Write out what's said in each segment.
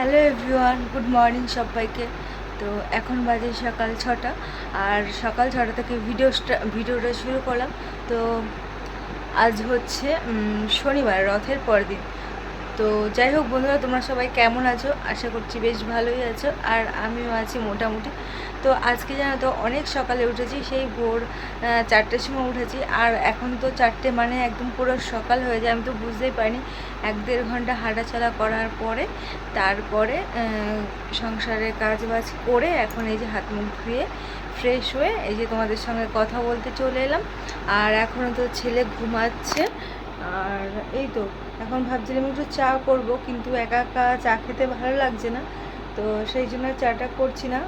Hello everyone, good morning সবাইকে। তো এখন বাজে সকাল ছটা, আর সকাল ছটা থেকে ভিডিও ভিডিওটা শুরু করলাম। তো আজ হচ্ছে শনিবার, রথের পরদিন। দিন তো যাই হোক বন্ধুরা, তোমরা সবাই কেমন আছো? আশা করছি বেশ ভালোই আছো আর আমিও আছি মোটামুটি। তো আজকে জানো তো, অনেক সকালে উঠেছি, সেই ভোর চারটের সময় উঠেছি আর এখন তো চারটে মানে একদম পুরো সকাল হয়ে যায়, আমি তো বুঝতেই পারিনি। এক দেড় ঘণ্টা হাঁটাচলা করার পরে, তারপরে সংসারের কাজ বাজ করে এখন এই যে হাত মুখ ধুয়ে ফ্রেশ হয়ে এই যে তোমাদের সঙ্গে কথা বলতে চলে এলাম। আর এখনও তো ছেলে ঘুমাচ্ছে। আর এই তো এখন ভাবছিলাম একটু চা করব কিন্তু একা একা চা খেতে ভালো লাগছে না তো সেই জন্য চাটা করছি না।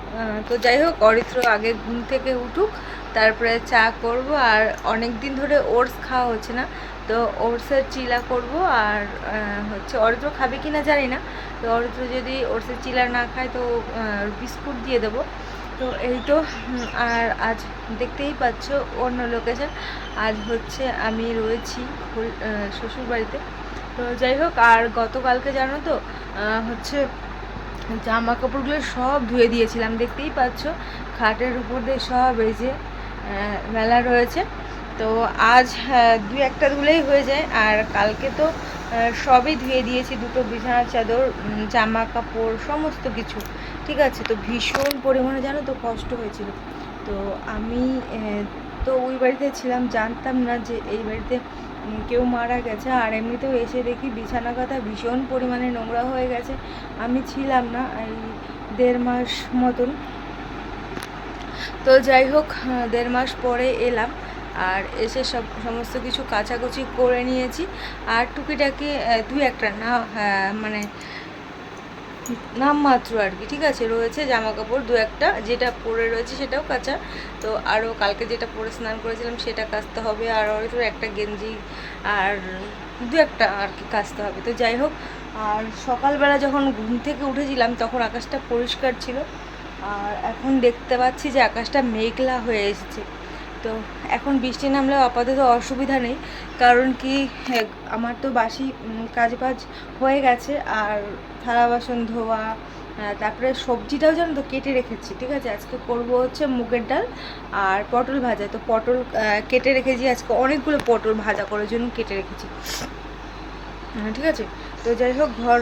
তো যাই হোক অরিত্র আগে ঘুম থেকে উঠুক তারপরে চা করব আর অনেক দিন ধরে ওটস খাওয়া হচ্ছে না তো ওটসের চিলা করব আর হচ্ছে অরিত্র খাবে কি না জানি না তো অরিত্র যদি ওটসের চিলা না খায় তো বিস্কুট দিয়ে দেবো। তো এই তো আর আজ দেখতেই পাচ্ছ অন্য লোকেশন আজ হচ্ছে আমি রয়েছি হল- আহ, শ্বশুরবাড়িতে। তো যাই হোক, আর গতকালকে জানো তো হচ্ছে জামা কাপড়গুলো সব ধুয়ে দিয়েছিলাম, দেখতেই পাচ্ছ। খাটের উপর দিয়ে সব এই যে মেলা রয়েছে। তো আজ দু একটা ধুলেই হয়ে যায়, আর কালকে তো সবই ধুয়ে দিয়েছি, দুটো বিছানার চাদর জামা কাপড় সমস্ত কিছু। ঠিক আছে, তো ভীষণ পরিমাণে জানো তো কষ্ট হয়েছিল। তো আমি তো ওই বাড়িতে ছিলাম, জানতাম না যে এই বাড়িতে কেউ মারা গেছে। আর এমনিতেও এসে দেখি বিছানা কথা ভীষণ পরিমাণে নোংরা হয়ে গেছে। আমি ছিলাম না এই দেড় মাস মতন। তো যাই হোক দেড় মাস পরে এলাম আর এসে সব সমস্ত কিছু কাচাকুচি করে নিয়েছি। আর টুকিটাকি দুই একটা না হ্যাঁ, মানে নামমাত্র আর কি, ঠিক আছে? রয়েছে জামা কাপড় দু একটা, যেটা পরে রয়েছে সেটাও কাঁচা। তো আরও কালকে যেটা পরে স্নান করেছিলাম সেটা কাচতে হবে, আর হয়তো একটা গেঞ্জি আর দু একটা আর কি কাচতে হবে। তো যাই হোক, আর সকালবেলা যখন ঘুম থেকে উঠেছিলাম তখন আকাশটা পরিষ্কার ছিল, আর এখন দেখতে পাচ্ছি যে আকাশটা মেঘলা হয়ে এসেছে। তো এখন বৃষ্টি নামলে আপাতত অসুবিধা নেই, কারণ কি আমার তো বাসি কাজ বাজ হয়ে গেছে, আর থালা বাসন ধোয়া তারপরে সবজিটাও যেন তো কেটে রেখেছি, ঠিক আছে? আজকে করব হচ্ছে মুগের ডাল আর পটল ভাজা। তো পটল কেটে রেখেছি, আজকে অনেকগুলো পটল ভাজা করার জন্য কেটে রেখেছি। ঠিক আছে? তো যাই হোক, ঘর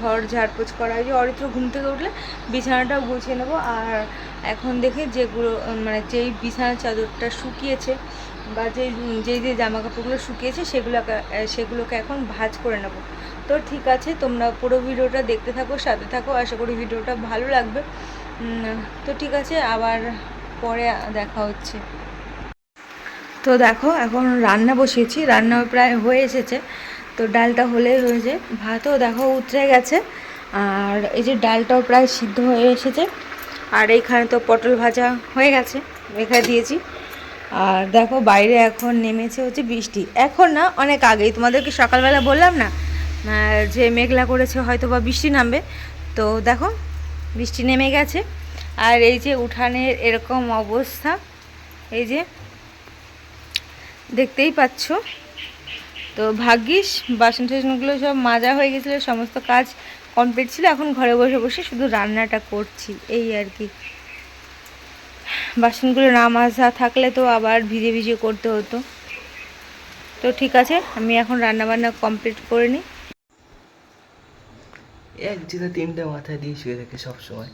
ঘর ঝাড়পোছ করা হয়েছে অরিত্র ঘুম থেকে উঠলে বিছানাটাও গুছিয়ে নেব। আর এখন দেখে যেগুলো মানে যেই বিছানার চাদরটা শুকিয়েছে বা যেই যেই যে জামা কাপড়গুলো শুকিয়েছে সেগুলোকে সেগুলোকে এখন ভাঁজ করে নেব। তো ঠিক আছে, তোমরা পুরো ভিডিওটা দেখতে থাকো, সাথে থাকো। আশা করি ভিডিওটা ভালো লাগবে। তো ঠিক আছে, আবার পরে দেখা হচ্ছে। তো দেখো, এখন রান্না বসিয়েছি। রান্না প্রায় হয়ে এসেছে। তো ডালটা হলেই হয়েছে ভাতও দেখো উতরে গেছে। আর এই যে ডালটাও প্রায় সিদ্ধ হয়ে এসেছে। আর এইখানে তো পটল ভাজা হয়ে গেছে এখানে দিয়েছি। আর দেখো বাইরে এখন নেমেছে হচ্ছে বৃষ্টি। এখন না, অনেক আগেই। তোমাদেরকে সকালবেলা বললাম না যে মেঘলা করেছে হয়তো বা বৃষ্টি নামবে। তো দেখো, বৃষ্টি নেমে গেছে। আর এই যে উঠানের এরকম অবস্থা, এই যে দেখতেই পাচ্ছ। তো ভাগ্যিস, বাসন টাসনগুলো সব মাজা হয়ে গেছিল, সমস্ত কাজ কমপ্লিট ছিল। এখন ঘরে বসে বসে শুধু রান্নাটা করছি, এই আর কি। বাসনগুলো না মাজা থাকলে তো আবার ভিজে ভিজে করতে হতো। তো ঠিক আছে, আমি এখন রান্না বান্না কমপ্লিট করে নিই। এক জুতা তিনটে মাথায় দিয়ে শুয়ে থাকে সবসময়।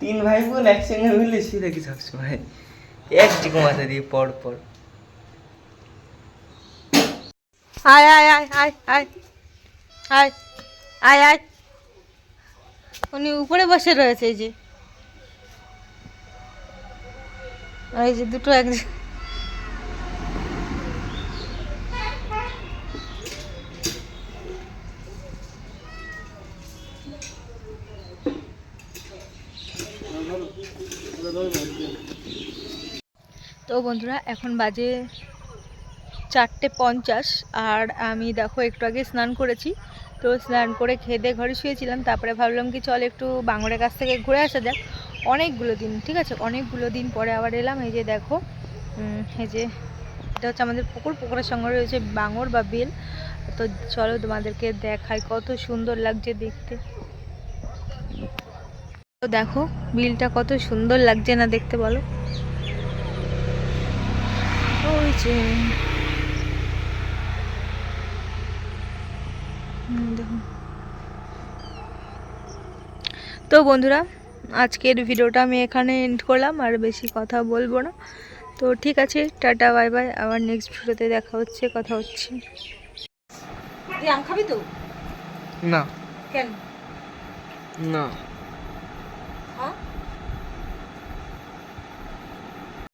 তিন ভাই বোন একসঙ্গে মিলে শুয়ে থাকি সবসময়। এক টিকো মাথা দিয়ে পর পর আয় আয় আয় আয় আয় আয় আয় আয় উনি উপরে বসে রয়েছে এই যে। এই যে দুটো তো বন্ধুরা, এখন বাজে চারটে পঞ্চাশ আর আমি দেখো একটু আগে স্নান করেছি। তো স্নান করে খেয়ে ঘরে শুয়েছিলাম, তারপরে ভাবলাম কি চল একটু বাংলার কাছ থেকে ঘুরে আসা যাক। অনেকগুলো দিন, ঠিক আছে? অনেকগুলো দিন পরে আবার এলাম, এই যে দেখো এই যে এটা হচ্ছে আমাদের পুকুর, পুকুরের সঙ্গে রয়েছে বাঙর বা বিল। তো চলো তোমাদেরকে দেখাই কত সুন্দর লাগছে দেখতে। তো দেখো, বিলটা কত সুন্দর লাগছে না দেখতে বলো? ওই যে দেখুন। তো বন্ধুরা আজকের ভিডিওটা আমি এখানে এন্ড করলাম আর বেশি কথা বলব না। তো ঠিক আছে টাটা বাই বাই। আবার নেক্সট ভিডিওতে দেখা হচ্ছে কথা হচ্ছে। আম খাবি তো? না। কেন? না।